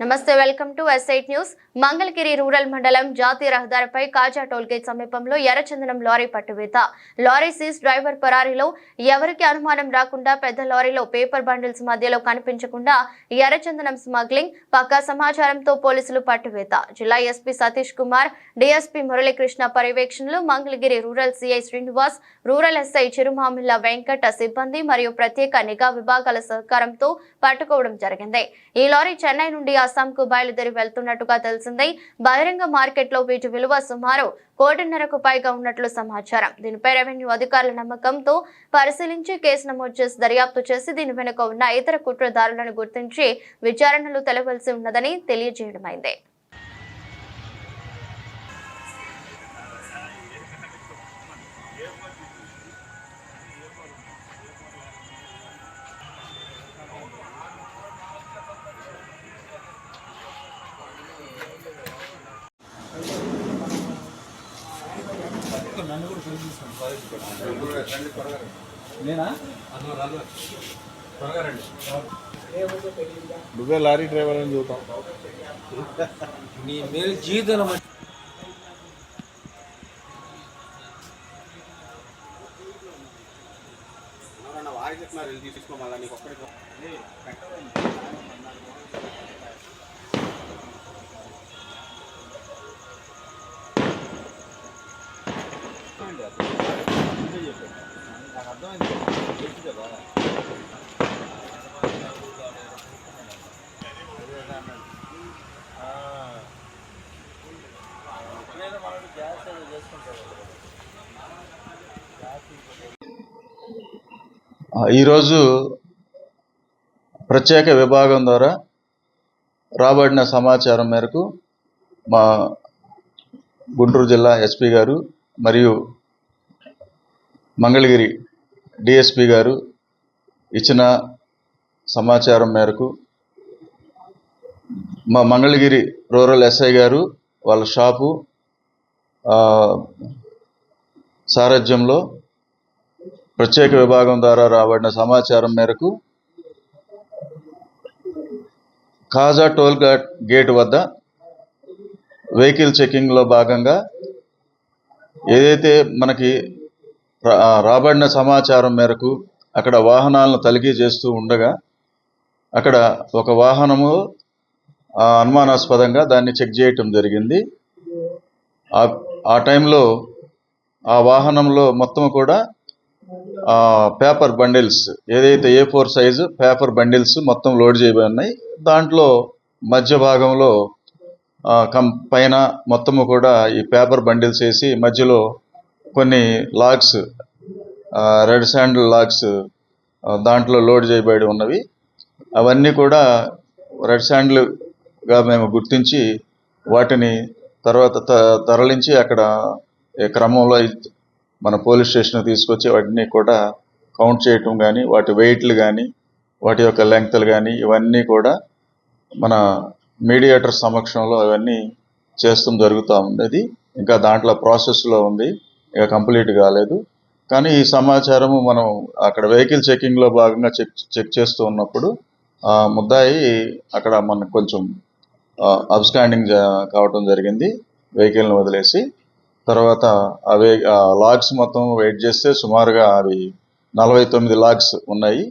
నమస్తే welcome to S eight news Mangalagiri rural మండలం జాతీయ రహదారిపై కాజా టోల్గేట్ సమీపంలో ఎర్రచందనం లారీ పట్టువేత. లారీ సీజ్ డ్రైవర్ పరారీలో ఎవరికి అనుమానం రాకుండా పెద్ద లారీలో పేపర్ బండిల్స్ మధ్యలో కనిపించకుండా ఎర్రచందనం స్మగ్లింగ్ పక్కా సమాచారంతో పోలీసులు పట్టువేత. జిల్లా ఎస్పీ సతీష్ కుమార్ డిఎస్పీ మురళీకృష్ణ పర్యవేక్షణలో Mangalagiri rural CI Srinivas rural SI Chirumamilla Venkata సిబ్బంది మరియు ప్రత్యేక నిఘా విభాగాల సహకారంతో పట్టుకోవడం జరిగింది. ఈ లారీ చెన్నై నుండి అస్సాంకు బయలుదేరి వెళ్తున్నట్టుగా తెలిసింది. బహిరంగ మార్కెట్లో వీటి విలువ సుమారు కోటిన్నరకు పైగా ఉన్నట్లు సమాచారం. దీనిపై రెవెన్యూ అధికారుల నమ్మకంతో పరిశీలించి కేసు నమోదు చేసి దర్యాప్తు చేసి దీని వెనుక ఉన్న ఇతర కుట్రదారులను గుర్తించి విచారణలు తెలవలసి ఉన్నదని తెలియజేయడమైంది. నేనా? నువ్వే లారీ డ్రైవర్ అని చూద్దాం. నీ మేలు జీవితంలో మంచి- నాకు అర్థమైంది తెలుసు కదా ఎప్పుడైనా మనోడు ఈరోజు ప్రత్యేక విభాగం ద్వారా రాబడిన సమాచారం మేరకు మా గుంటూరు జిల్లా ఎస్పీ గారు మరియు మంగళగిరి డిఎస్పి గారు ఇచ్చిన సమాచారం మేరకు మా మంగళగిరి రూరల్ ఎస్ఐ గారు వాళ్ళ షాపు సారథ్యంలో ప్రత్యేక విభాగం ద్వారా రాబడిన సమాచారం మేరకు కాజా టోల్ గేట్ వద్ద వెహికల్ చెకింగ్లో భాగంగా ఏదైతే మనకి రాబడిన సమాచారం మేరకు అక్కడ వాహనాలను తనిఖీ చేస్తూ ఉండగా అక్కడ ఒక వాహనము అనుమానాస్పదంగా దాన్ని చెక్ చేయటం జరిగింది. ఆ- ఆ టైంలో ఆ వాహనంలో మొత్తం కూడా పేపర్ బండిల్స్ ఏదైతే A four size paper bundles మొత్తం లోడ్ చేయబడి ఉన్నాయి దాంట్లో మధ్య భాగంలో కం పైన మొత్తము కూడా ఈ పేపర్ బండిల్స్ వేసి మధ్యలో కొన్ని లాగ్స్ రెడ్ శాండిల్ లాగ్స్ దాంట్లో లోడ్ చేయబడి ఉన్నవి. అవన్నీ కూడా రెడ్ శాండిల్గా మేము గుర్తించి వాటిని తర్వాత త- తరలించి అక్కడ ఈ క్రమంలో మన పోలీస్ స్టేషన్ తీసుకొచ్చి వాటిని కూడా కౌంట్ చేయటం కానీ వాటి వెయిట్లు కానీ వాటి యొక్క లెంగ్త్లు కానీ ఇవన్నీ కూడా మన మీడియేటర్ సమక్షంలో అవన్నీ చేస్తాం జరుగుతూ ఉంది అది ఇంకా దాంట్లో ప్రాసెస్లో ఉంది. ఇక కంప్లీట్ కాలేదు. కానీ ఈ సమాచారము మనం అక్కడ వెహికల్ చెకింగ్లో భాగంగా చెక్ చెక్ చేస్తూ ఉన్నప్పుడు ముద్దాయి అక్కడ మనకు కొంచెం అబ్స్టాండింగ్ కావటం జరిగింది. వెహికల్ని వదిలేసి తర్వాత అవి లాగ్స్ మొత్తం వెయిట్ చేస్తే సుమారుగా అవి నలభై తొమ్మిది లాగ్స్ ఉన్నాయి.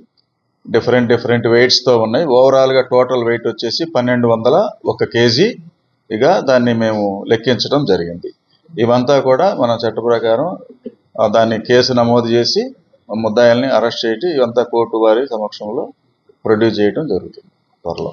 డిఫరెంట్ డిఫరెంట్ వెయిట్స్తో ఉన్నాయి. ఓవరాల్గా టోటల్ వెయిట్ వచ్చేసి పన్నెండు వందల ఒక కేజీ. ఇక దాన్ని మేము లెక్కించడం జరిగింది. ఇవంతా కూడా మన చట్ట ప్రకారం దాన్ని కేసు నమోదు చేసి ముద్దాయిల్ని అరెస్ట్ చేయటం ఇవంతా కోర్టు వారి సమక్షంలో ప్రొడ్యూస్ చేయడం జరుగుతుంది త్వరలో.